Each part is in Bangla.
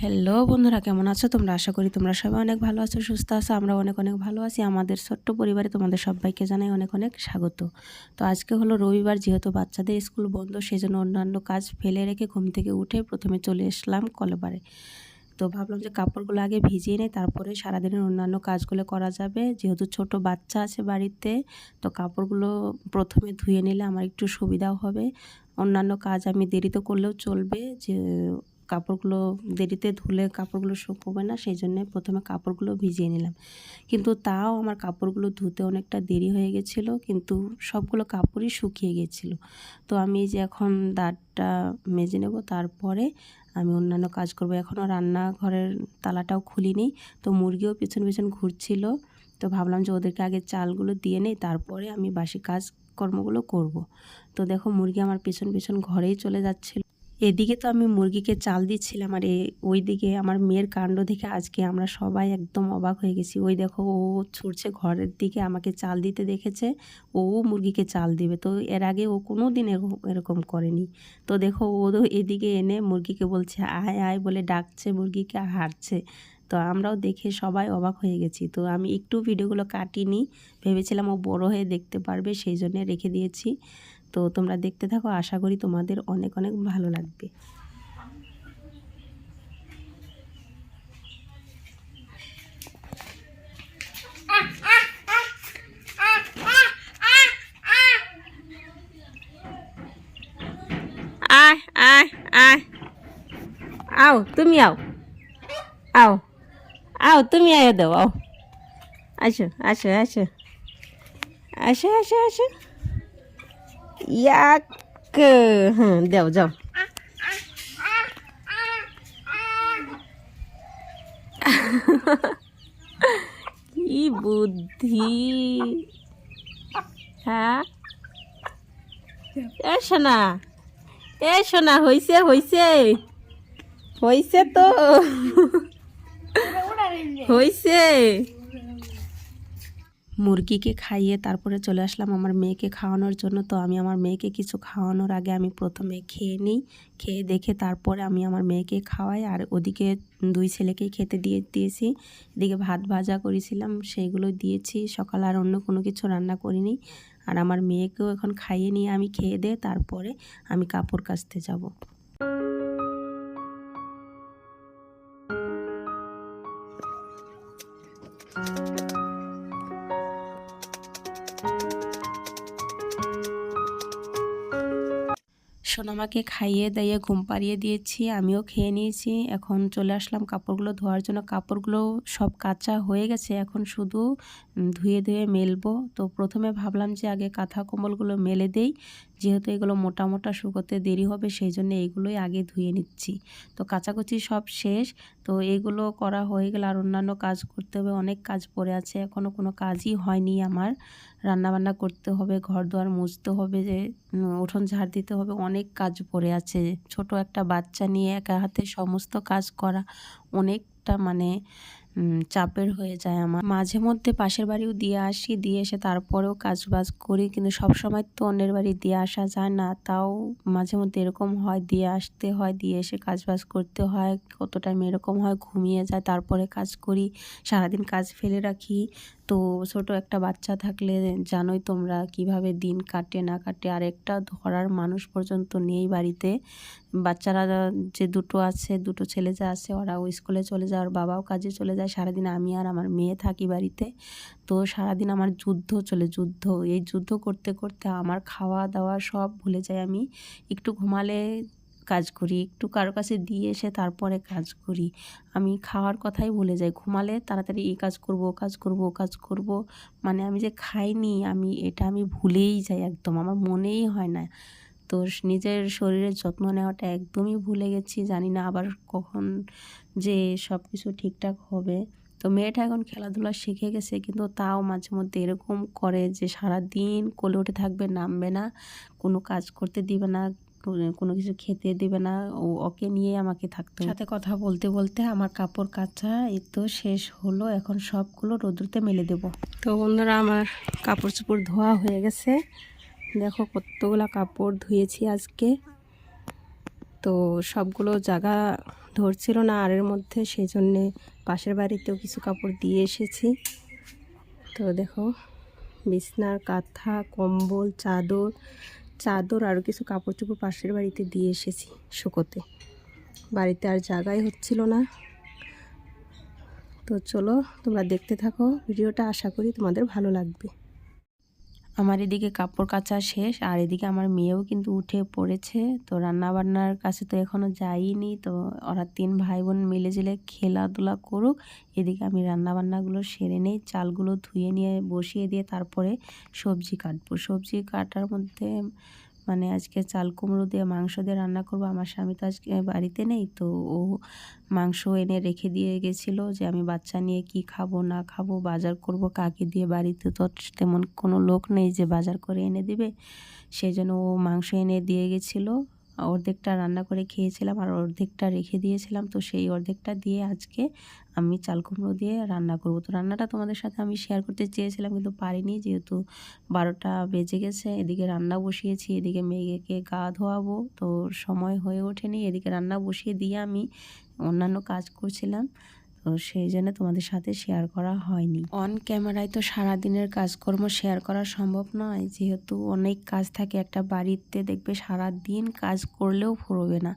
হ্যালো বন্ধুরা, কেমন আছো তোমরা? আশা করি তোমরা সবাই অনেক ভালো আছো, সুস্থ আছো, আমরা অনেক অনেক ভালো আছি। আমাদের ছোট্ট পরিবারে তোমাদের সবাইকে জানাই অনেক অনেক স্বাগত। তো আজকে হলো রবিবার, যেহেতু বাচ্চাদের স্কুল বন্ধ সেই জন্য অন্যান্য কাজ ফেলে রেখে ঘুম থেকে উঠে প্রথমে চলে এসলাম কলেবারে। তো ভাবলাম যে কাপড়গুলো আগে ভিজিয়ে নেই, তারপরে সারাদিনের অন্যান্য কাজগুলো করা যাবে। যেহেতু ছোট বাচ্চা আছে বাড়িতে, তো কাপড়গুলো প্রথমে ধুয়ে নিলে আমার একটু সুবিধাও হবে। অন্যান্য কাজ আমি দেরিতে করলেও চলবে, যে কাপড়গুলো দেরিতে ধুলে কাপড়গুলো শুকোবে না, সেই জন্য প্রথমে কাপড়গুলো ভিজিয়ে নিলাম। কিন্তু তাও আমার কাপড়গুলো ধুতে অনেকটা দেরি হয়ে গেছিল, কিন্তু সবগুলো কাপড়ই শুকিয়ে গেছিল। তো আমি যে এখন দাঁতটা মেজে নেব, তারপরে আমি অন্যান্য কাজ করব। এখনও রান্নাঘরের তালাটাও খুলিনি, তো মুরগিও পিছন পিছন ঘুরছিল। তো ভাবলাম যে ওদেরকে আগে চালগুলো দিয়ে নেই, তারপরে আমি বাসি কাজ কর্মগুলো করব। তো দেখো মুরগি আমার পিছন পিছন ঘরেই চলে যাচ্ছিল। এদিকে তো আমি মুরগিকে চাল দিচ্ছিলাম আর ওই দিকে আমার মেয়ের কাণ্ড দেখে আজকে আমরা সবাই একদম অবাক হয়ে গেছি। ওই দেখো, ও ছুটছে ঘরের দিকে, আমাকে চাল দিতে দেখেছে, ও মুরগিকে চাল দিবে। তো এর আগে ও কোনো দিন এরকম করেনি। তো দেখো, ও এদিকে এনে মুরগিকে বলছে, আয় আয়, বলে ডাকছে মুরগিকে হাঁটছে। তো আমরাও দেখে সবাই অবাক হয়ে গেছি। তো আমি একটু ভিডিওগুলো কাটিনি, ভেবেছিলাম ও বড় হয়ে দেখতে পারবে, সেই জন্য রেখে দিয়েছি। তো তোমরা দেখতে থাকো, আশা করি তোমাদের অনেক অনেক ভালো লাগবে। আয় আয় আয়। আও, তুমি আও। আও আও, তুমি আয় দাও, আও। আসো আসো আসো। আসো আসো আসো। ইয়াক হ্যাঁ দাও যাও কি বুদ্ধি হ্যাঁ এ সোনা এ সোনা হইছে হইছে হইছে তো হইছে মুরগিকে খাইয়ে তারপরে চলে আসলাম আমার মেয়েকে খাওয়ানোর জন্য। তো আমি আমার মেয়েকে কিছু খাওয়ানোর আগে আমি প্রথমে খেয়ে নিই। খেয়ে দেখে তারপরে আমি আমার মেয়েকে খাওয়াই। আর ওদিকে দুই ছেলেকেই খেতে দিয়ে, দিয়েছি। এদিকে ভাত ভাজা করেছিলাম, সেইগুলো দিয়েছি। সকাল আর অন্য কোনো কিছু রান্না করিনি। আর আমার মেয়েকেও এখন খাইয়ে নিয়ে আমি খেয়ে দিয়ে তারপরে আমি কাপড় কাচতে যাব। সোনামাকে খাইয়ে দাইয়ে ঘুম পাড়িয়ে দিয়েছি, আমিও খেয়ে নিয়েছি। এখন চলে আসলাম কাপড়গুলো ধোয়ার জন্য। কাপড়গুলো সব কাঁচা হয়ে গেছে, এখন শুধু ধুয়ে ধুয়ে মেলবো। তো প্রথমে ভাবলাম যে আগে কাঁথা কম্বলগুলো মেলে দেই, যেহেতু এগুলো মোটা মোটা শুকোতে দেরি হবে সেই জন্য এইগুলোই আগে ধুয়ে নিচ্ছি। তো কাচাকুচি সব শেষ, তো এগুলো করা হয়ে গেলে আর অন্যান্য কাজ করতে হবে। অনেক কাজ পড়ে আছে এখনও কোনো কাজই হয়নি আমার। রান্নাবান্না করতে হবে ঘর দুয়ার মুছতে হবে, যে উঠোন ঝাড় দিতে হবে, অনেক কাজ পড়ে আছে। ছোট একটা বাচ্চা নিয়ে একা হাতে সমস্ত কাজ করা অনেকটা মানে চাপের হয়ে যায় আমার। মাঝে মধ্যে পাশের বাড়িও দিয়ে আসি, দিয়ে এসে তারপরেও কাজ বাজ করি, কিন্তু সব সময় তো অন্যের বাড়ি দিয়ে আসা যায় না। তাও মাঝে মধ্যে এরকম হয়, দিয়ে আসতে হয়, দিয়ে এসে কাজ বাজ করতে হয়, কত টাইম এরকম হয়, ঘুমিয়ে যায়, তারপরে কাজ করি, সারাদিন কাজ ফেলে রাখি। তো ছোট একটা বাচ্চা থাকলে জানোই তোমরা কীভাবে দিন কাটে না কাটে। আর একটা ধরার মানুষ পর্যন্ত নেই বাড়িতে। বাচ্চারা যে দুটো আছে, দুটো ছেলে যা আছে, ওরা ওই স্কুলে চলে যায়, ওর বাবাও কাজে চলে যায়। সারাদিন আমি আর আমার মেয়ে থাকি বাড়িতে। তো সারাদিন আমার যুদ্ধ চলে, যুদ্ধ। এই যুদ্ধ করতে করতে আমার খাওয়া দাওয়া সব ভুলে যাই আমি। একটু ঘুমালে কাজ করি, একটু কারও কাছে দিয়ে এসে তারপরে কাজ করি। আমি খাওয়ার কথাই ভুলে যাই, ঘুমালে তাড়াতাড়ি এই কাজ করব, ও কাজ করব, ও কাজ করব। মানে আমি যে খাইনি, আমি এটা আমি ভুলেই যাই একদম, আমার মনেই হয় না। তো নিজের শরীরের যত্ন নেওয়াটা একদমই ভুলে গেছি, জানি না আবার কখন যে সব কিছু ঠিকঠাক হবে। তো মেয়েটা এখন খেলাধুলা শিখে গেছে, কিন্তু তাও মাঝে মধ্যে এরকম করে যে সারা দিন কোলে উঠে থাকবে, নামবে না, কোনো কাজ করতে দিবে না কোনো- কিছু খেতে দেবে না। ও, ওকে নিয়ে আমাকে থাকতে। সাথে কথা বলতে বলতে আমার কাপড় কাচা এই তো শেষ হলো। এখন সবগুলো রোদ্রুতে মেলে দেব। তো বন্ধুরা, আমার কাপড় চোপড় ধোয়া হয়ে গেছে। দেখো কতগুলো কাপড় ধুয়েছি আজকে। তো সবগুলো জায়গা ধরছিল না আরের মধ্যে সেই জন্যে পাশের বাড়িতেও কিছু কাপড় দিয়ে এসেছি। তো দেখো, বিছনার কাঁথা, কম্বল, চাদর চাদর আরও কিছু কাপড় চোপড় পাশের বাড়িতে দিয়ে এসেছি শুকোতে। বাড়িতে আর জায়গাই হচ্ছিল না। তো চলো তোমরা দেখতে থাকো। ভিডিওটা আশা করি তোমাদের ভালো লাগবে। আমার এদিকে কাপড় কাচা শেষ, আর এদিকে আমার মেয়েও কিন্তু উঠে পড়েছে। তো রান্নাবান্নার কাছে তো এখনও যাইনি, তো ওরা তিন ভাই বোন মিলে জেলে খেলাধুলা করুক। এদিকে আমি রান্নাবান্নাগুলো সেরে নেই, চালগুলো ধুয়ে নিয়ে বসিয়ে দিয়ে তারপরে সবজি কাটবো। সবজি কাটার মধ্যে মানে আজকে চাল কুমড়ো দিয়ে মাংস দিয়ে রান্না করব। আমার স্বামী তো আজকে বাড়িতে নেই, তো ও মাংস এনে রেখে দিয়ে গেছিল যে আমি বাচ্চা নিয়ে কি খাব, না খাব, বাজার করব, কাকে দিয়ে বাড়িতে তো তেমন কোনো লোক নেই যে বাজার করে এনে দিবে। সেই জন্য ও মাংস এনে দিয়ে গেছিল। অর্ধেকটা রান্না করে খেয়েছিলাম আর অর্ধেকটা রেখে দিয়েছিলাম। তো সেই অর্ধেকটা দিয়ে আজকে আমি চাল কুমড়ো দিয়ে রান্না করব। তো রান্নাটা তোমাদের সাথে আমি শেয়ার করতে চেয়েছিলাম কিন্তু পারিনি যেহেতু বারোটা বেজে গেছে। এদিকে রান্না বসিয়েছি, এদিকে মেয়েকে গা ধোয়াবো। তো সময় হয়ে ওঠেনি। এদিকে রান্না বসিয়ে দিয়ে আমি অন্যান্য কাজ করছিলাম। তো সেই জন্য তোমাদের সাথে শেয়ার করা হয়নি। অন ক্যামেরায় তো সারাদিনের কাজকর্ম শেয়ার করা সম্ভব নয়। যেহেতু অনেক কাজ থাকে, একটা বাড়িতে দেখবে সারা দিন কাজ করলেও ফুরবে না।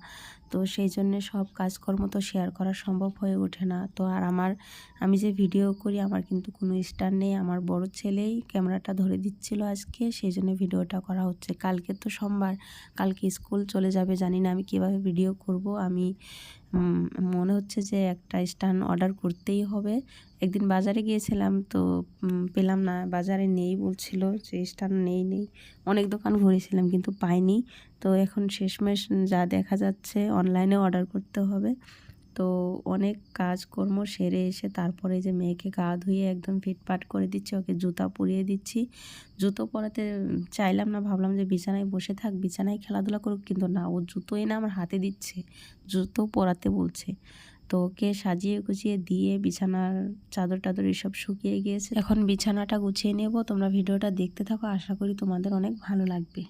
তো সেই জন্যে সব কাজকর্ম তো শেয়ার করা সম্ভব হয়ে ওঠে না। তো আর আমার, আমি যে ভিডিও করি, আমার কিন্তু কোনো স্ট্যান্ড নেই। আমার বড় ছেলেই ক্যামেরাটা ধরে দিচ্ছিল আজকে। সেই জন্য ভিডিওটা করা হচ্ছে। কালকে তো সোমবার, কালকে স্কুল চলে যাবে, জানি না আমি কীভাবে ভিডিও করব। আমি মনে হচ্ছে যে একটা স্টান অর্ডার করতেই হবে। একদিন বাজারে গিয়েছিলাম তো পেলাম না, বাজারে নেই বলছিল যে স্টান নেই নেই। অনেক দোকান ঘুরেছিলাম কিন্তু পাইনি। তো এখন শেষমেশ যা দেখা যাচ্ছে অনলাইনে অর্ডার করতে হবে। তো অনেক কাজকর্ম সেরে এসে তারপরে যে মেয়েকে গা ধুয়ে একদম ফিটফাট করে দিচ্ছি, ওকে জুতা পরিয়ে দিচ্ছি। জুতো পরাতে চাইলাম না, ভাবলাম যে বিছানায় বসে থাক, বিছানায় খেলাধুলা করুক, কিন্তু না, ও জুতো এনে আমার হাতে দিচ্ছে, জুতো পরাতে বলছে। তো ওকে সাজিয়ে গুছিয়ে দিয়ে বিছানার চাদর টাদর এসব শুকিয়ে গিয়েছে। এখন বিছানাটা গুছিয়ে নেব, তোমরা ভিডিওটা দেখতে থাকো, আশা করি তোমাদের অনেক ভালো লাগবে।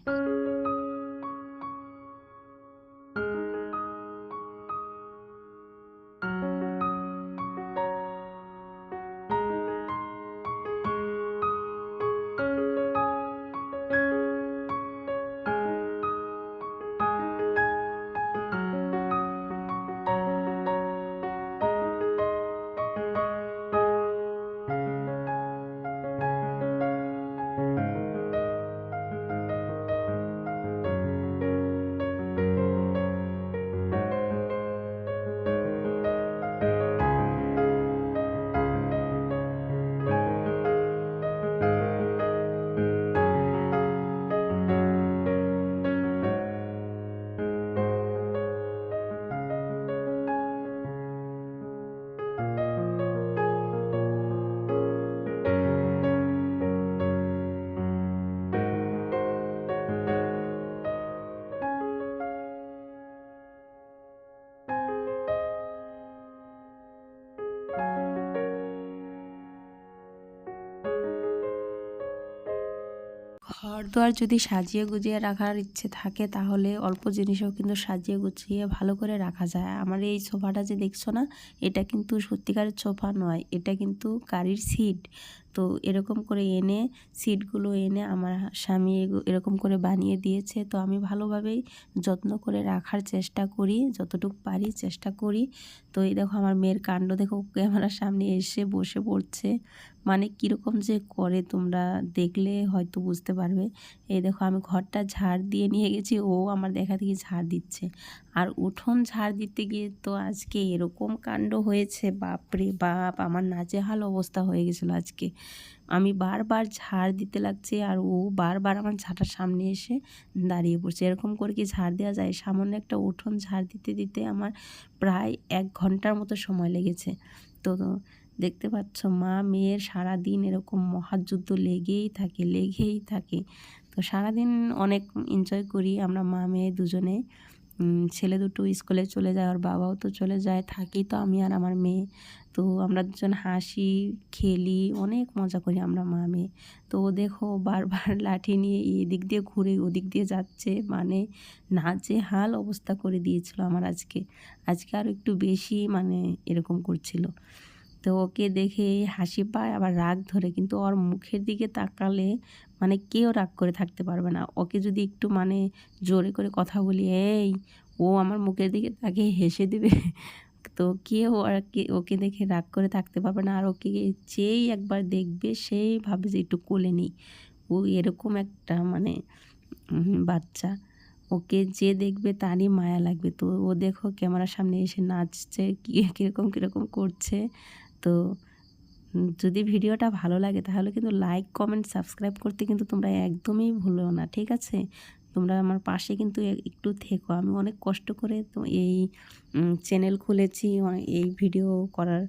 ঘর দুয়ার যদি সাজিয়ে গুজিয়ে রাখার ইচ্ছে থাকে, তাহলে অল্প জিনিসও কিন্তু সাজিয়ে গুছিয়ে ভালো করে রাখা যায়। আমার এই সোফাটা যে দেখছ না, এটা কিন্তু সত্যিকারের সোফা নয়, এটা কিন্তু গাড়ির সিট। তো এরকম করে এনে, সিটগুলো এনে আমার স্বামী এরকম করে বানিয়ে দিয়েছে। তো আমি ভালোভাবেই যত্ন করে রাখার চেষ্টা করি, যতটুকু পারি চেষ্টা করি। তো এই দেখো আমার মেয়ের কাণ্ড দেখো, ক্যামেরার সামনে এসে বসে পড়ছে। মানে কীরকম যে করে তোমরা দেখলে হয়তো বুঝতে পারবে। এই দেখো আমি ঘরটা ঝাড় দিয়ে নিয়ে গেছি, ও আমার দেখা দেখি ঝাড় দিচ্ছে। আর উঠোন ঝাড় দিতে গিয়ে তো আজকে এরকম কাণ্ড হয়েছে, বাপরে বাপ, আমার নাজেহাল অবস্থা হয়ে গেছিল আজকে। আমি বারবার ঝাড় দিতে লাগছে আর ও বারবার আমার ঝাঁটার সামনে এসে দাঁড়িয়ে পড়ছে। এরকম করে কি ঝাড় দেওয়া যায়? সামান্য একটা উঠোন ঝাড় দিতে দিতে আমার প্রায় এক ঘণ্টার মতো সময় লেগেছে। তো দেখতে পাচ্ছ মা মেয়ের সারা দিন এরকম মহাযুদ্ধ লেগেই থাকে লেগেই থাকে। তো তো সারাদিন অনেক এনজয় করি আমরা মা মেয়ে দুজনে। ছেলে দুটো স্কুলে চলে যায় আর বাবাও তো চলে যায়, থাকি তো আমি আর আমার মেয়ে। তো আমরা দুজন হাসি, খেলি, অনেক মজা করি আমরা মা মেয়ে। তো ও দেখো বারবার লাঠি নিয়ে এদিক দিয়ে ঘুরে ওদিক দিয়ে যাচ্ছে মানে নাচে হাল অবস্থা করে দিয়েছিল আমার আজকে। আজকে আরও একটু বেশি মানে এরকম করছিল। তো ওকে দেখে হাসি পায়, আবার রাগ ধরে। কিন্তু ওর মুখের দিকে তাকালে মানে কেউ রাগ করে থাকতে পারবে না। ওকে যদি একটু মানে জোরে করে কথা বলি, এই, ও আমার মুখের দিকে তাকে হেসে দিবে? তো কেউ আর ওকে দেখে রাগ করে থাকতে পারবে না। আর ওকে যেই একবার দেখবে, সেই ভাবে যে একটু কোলে নিই। ও এরকম একটা মানে বাচ্চা। ওকে যে দেখবে, তারই মায়া লাগবে। তো ও দেখো ক্যামেরার সামনে এসে নাচছে, কী, কীরকম কীরকম করছে। তো যদি ভিডিওটা ভালো লাগে তাহলে কিন্তু লাইক কমেন্ট সাবস্ক্রাইব করতে কিন্তু তোমরা একদমই ভুলো না, ঠিক আছে? তোমরা আমার পাশে কিন্তু একটু থেকো। আমি অনেক কষ্ট করে তো এই চ্যানেল খুলেছি এই ভিডিও করার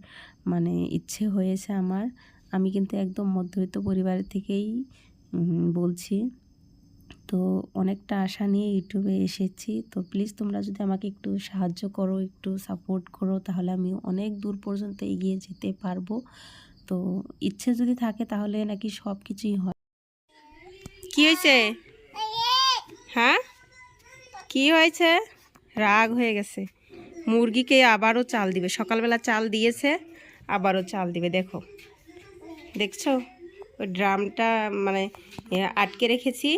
মানে ইচ্ছে হয়েছে আমার। আমি কিন্তু একদম মধ্যবিত্ত পরিবারের থেকেই বলছি। তো অনেকটা আশা নিয়ে ইউটিউবে এসেছি। তো প্লিজ তোমরা যদি আমাকে একটু সাহায্য করো, একটু সাপোর্ট করো, তাহলে আমি অনেক দূর পর্যন্ত এগিয়ে যেতে পারব। তো ইচ্ছে যদি থাকে তাহলে নাকি সব কিছুই হয়। কি হয়েছে? হ্যাঁ? কি হয়েছে? রাগ হয়ে গেছে। মুরগিকে আবারও চাল দিবে। সকালবেলা চাল দিয়েছে, আবারও চাল দিবে। দেখো। দেখছ? ওই ড্রামটা মানে আটকে রেখেছি।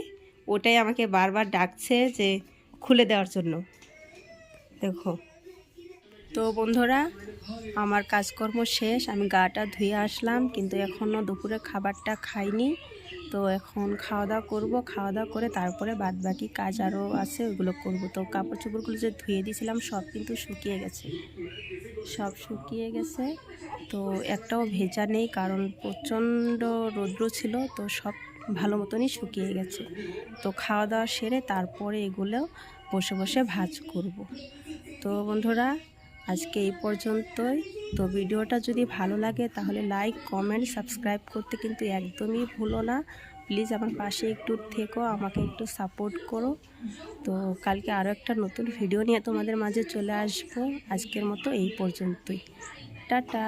ওটাই আমাকে বারবার ডাকছে যে খুলে দেওয়ার জন্য। দেখো। তো বন্ধুরা, আমার কাজকর্ম শেষ, আমি গাটা ধুয়ে আসলাম, কিন্তু এখনও দুপুরে খাবারটা খাইনি। তো এখন খাওয়া দাওয়া করব খাওয়া দাওয়া করে তারপরে বাদ বাকি কাজ আরও আছে ওগুলো করব। তো কাপড় চোপড়গুলো যে ধুয়ে দিয়েছিলাম, সব কিন্তু শুকিয়ে গেছে। সব শুকিয়ে গেছে। তো একটাও ভেজা নেই, কারণ প্রচণ্ড রৌদ্র ছিল, তো সব ভালো মতনই শুকিয়ে গেছে। তো খাওয়া দাওয়া সেরে তারপরে এগুলো বসে বসে ভাজ করব। তো বন্ধুরা, আজকে এই পর্যন্তই। তো ভিডিওটা যদি ভালো লাগে তাহলে লাইক কমেন্ট সাবস্ক্রাইব করতে কিন্তু একদমই ভুলো না। প্লিজ আমার পাশে একটু থেকো, আমাকে একটু সাপোর্ট করো। তো কালকে আরও একটা নতুন ভিডিও নিয়ে তোমাদের মাঝে চলে আসব। আজকের মতো এই পর্যন্তই। টাটা!